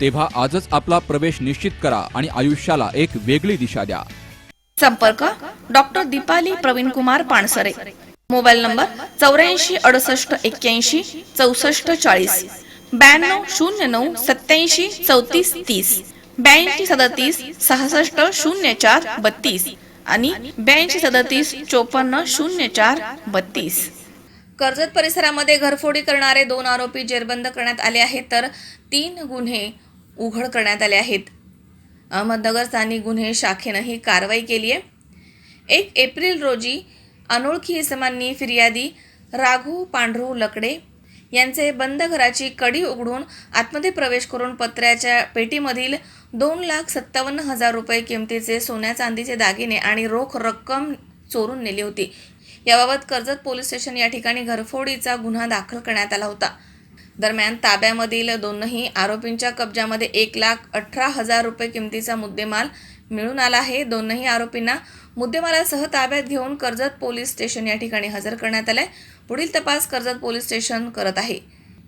तेव्हा आजच आपला प्रवेश निश्चित करा आणि आयुष्याला एक वेगळी दिशा द्या. संपर्क doctor Deepali Pravin Kumar Pansare. Mobile number चौऱ्याऐंशी अडुसष्ट एक्क्याऐंशी चौसष्ट चाळीस. ब्याण्णव शून्य नऊ सत्याऐंशी चौतीस तीस. ब्याऐंशी सदतीस सहासष्ट शून्य चार बत्तीस. आणि ब्याऐंशी सदतीस चोपन्न शून्य चार बत्तीस. कर्जत परिसरामध्ये घरफोडी करणारे दोन आरोपी जेरबंद करण्यात आले आहेत तर तीन गुन्हे उघड करण्यात आले आहेत. अहमदनगर स्थानिक गुन्हे शाखेनं ही कारवाई केली आहे. एक एप्रिल रोजी अनोळखी इसमांनी फिर्यादी राघू पांढरू लकडे यांचे बंद घराची कडी उघडून आतमध्ये प्रवेश करून पत्र्याच्या पेटीमधील दोन लाख सत्तावन्न हजार रुपये किमतीचे सोन्या चांदीचे दागिने आणि रोख रक्कम चोरून नेली होती. याबाबत कर्जत पोलीस स्टेशन या ठिकाणी घरफोडीचा गुन्हा दाखल करण्यात आला होता. दरम्यान ताब्यामधील दोनही आरोपींच्या कब्जामध्ये एक लाख अठरा हजार रुपये किमतीचा मुद्देमाल मिळून आला आहे. दोनही आरोपींना मुद्देमालासह ताब्यात घेऊन कर्जत पोलीस स्टेशन या ठिकाणी हजर करण्यात आलंय. पुढील तपास कर्जत पोलीस स्टेशन करत आहे.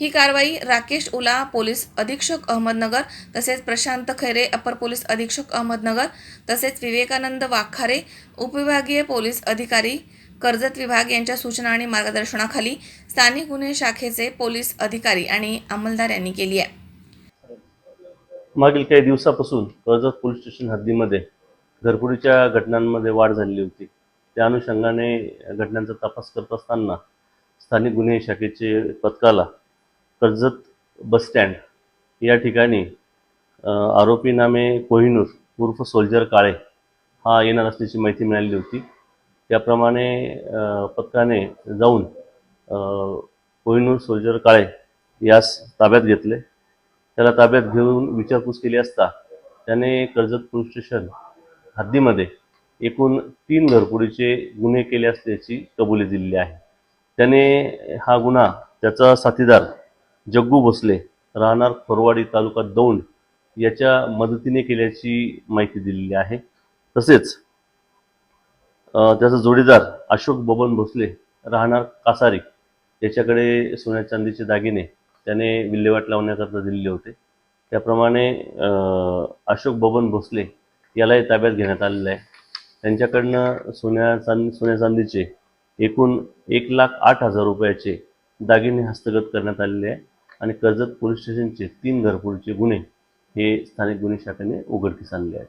ही कारवाई राकेश उला पोलीस अधीक्षक अहमदनगर तसेच प्रशांत खैरे अपर पोलीस अधीक्षक अहमदनगर तसेच विवेकानंद वाखारे उपविभागीय पोलीस अधिकारी कर्जत विभाग यांच्या सूचना आणि मार्गदर्शनाखाली स्थानिक गुन्हे शाखेचे पोलीस अधिकारी आणि अंमलदार यांनी केली आहे. मागील काही दिवसापासून कर्जत पोलीस स्टेशन हद्दीमध्ये घरपुडीच्या घटनांमध्ये वाढ झालेली होती. त्या अनुषंगाने घटनांचा तपास करत असताना स्थानिक गुन्हे शाखेचे पथकाला कर्जत बसस्टँड या ठिकाणी आरोपी नामे कोहिनूर उर्फ सोल्जर काळे हा येणार असल्याची माहिती मिळाली होती. त्याप्रमाणे पथकाने जाऊन कोहिनूर सोल्जर काळे यास ताब्यात घेतले. त्याला ताब्यात घेऊन विचारपूस केली असता त्याने कर्जत पोलीस स्टेशन हद्दीमध्ये एकूण तीन घरफोडीचे गुन्हे केले असल्याची कबुली दिलेली आहे. त्याने हा गुन्हा त्याचा साथीदार जग्गू भोसले राहणार खोरवाडी तालुका दौंड याच्या मदतीने केल्याची माहिती दिलेली आहे. तसेच त्याचा जोडीदार अशोक बबन भोसले राहणार कासारी. याच्याकडे सोन्या चांदीचे दागिने त्याने विल्हेवाट लावण्याकरता दिलेले होते. त्याप्रमाणे अशोक बबन भोसले यालाही ताब्यात घेण्यात आलेलं आहे. त्यांच्याकडनं सोन्या चांद सोन्या चांदीचे एकूण एक लाख आठ हजार रुपयाचे दागिने हस्तगत करण्यात आलेले आहे आणि कर्जत पोलीस स्टेशनचे तीन घरफोडीचे गुन्हे हे स्थानिक गुन्हे शाखेने उघडकीस आणले आहेत.